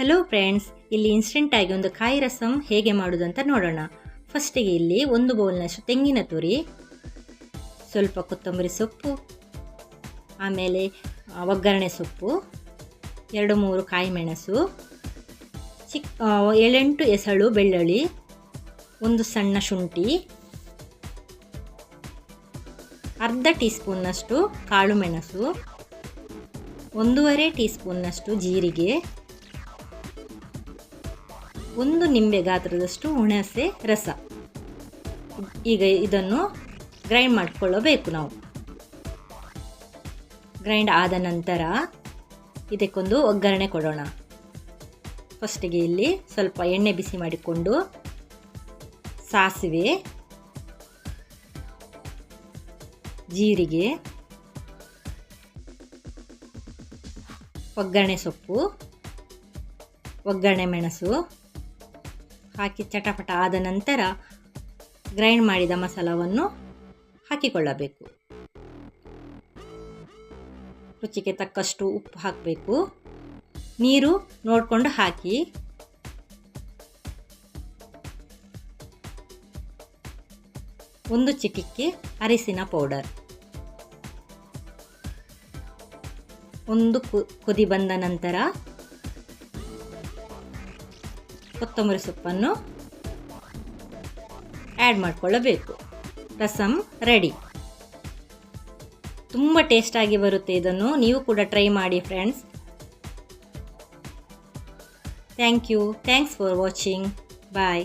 Hello friends ಇಲ್ಲಿ ಇನ್ಸ್ಟೆಂಟಾಗಿ ಒಂದು ಕಾಯಿ ರಸಂ ಹೇಗೆ ಮಾಡೋದಂತ ನೋಡೋಣ. ಫಸ್ಟಿಗೆ ಇಲ್ಲಿ ಒಂದು ಬೌಲ್ನಷ್ಟು ತೆಂಗಿನ ತುರಿ, ಸ್ವಲ್ಪ ಕೊತ್ತಂಬರಿ ಸೊಪ್ಪು, ಆಮೇಲೆ ಒಗ್ಗರಣೆ ಸೊಪ್ಪು, ಎರಡು ಮೂರು ಕಾಯಿ ಮೆಣಸು ಚಿಕ್ಕ ಏಳೆಂಟು ಎಸಳು ಬೆಳ್ಳುಳ್ಳಿ, ಒಂದು ಸಣ್ಣ ಶುಂಠಿ, ಅರ್ಧ ಟೀ ಸ್ಪೂನ್ನಷ್ಟು ಕಾಳು ಮೆಣಸು, ಒಂದೂವರೆ ಟೀ ಸ್ಪೂನ್ನಷ್ಟು ಜೀರಿಗೆ ಒಂದು ನಿಂಬೆ ಗಾತ್ರದಷ್ಟು ಹುಣಸೆ ರಸ. ಈಗ ಇದನ್ನು ಗ್ರೈಂಡ್ ಮಾಡಿಕೊಳ್ಳಬೇಕು ನಾವು. ಗ್ರೈಂಡ್ ಆದ ನಂತರ ಇದಕ್ಕೊಂದು ಒಗ್ಗರಣೆ ಕೊಡೋಣ. ಫಸ್ಟಿಗೆ ಇಲ್ಲಿ ಸ್ವಲ್ಪ ಎಣ್ಣೆ ಬಿಸಿ ಮಾಡಿಕೊಂಡು ಸಾಸಿವೆ, ಜೀರಿಗೆ, ಒಗ್ಗರಣೆ ಸೊಪ್ಪು, ಒಗ್ಗರಣೆ ಮೆಣಸು ಹಾಕಿ ಚಟಪಟ ಆದ ನಂತರ ಗ್ರೈಂಡ್ ಮಾಡಿದ ಮಸಾಲವನ್ನು ಹಾಕಿಕೊಳ್ಳಬೇಕು. ರುಚಿಗೆ ತಕ್ಕಷ್ಟು ಉಪ್ಪು ಹಾಕಬೇಕು. ನೀರು ನೋಡಿಕೊಂಡು ಹಾಕಿ. ಒಂದು ಚಿಟಿಕೆ ಅರಿಸಿನ ಪೌಡರ್. ಒಂದು ಕುದಿ ಬಂದ ನಂತರ ಕೊತ್ತಂಬರಿ ಸೊಪ್ಪನ್ನು ಆ್ಯಡ್ ಮಾಡಿಕೊಳ್ಳಬೇಕು. ರಸಮ್ ರೆಡಿ ತುಂಬ ಟೇಸ್ಟಾಗಿ ಬರುತ್ತೆ ಇದನ್ನು. ನೀವು ಕೂಡ ಟ್ರೈ ಮಾಡಿ friends thank you thanks for watching bye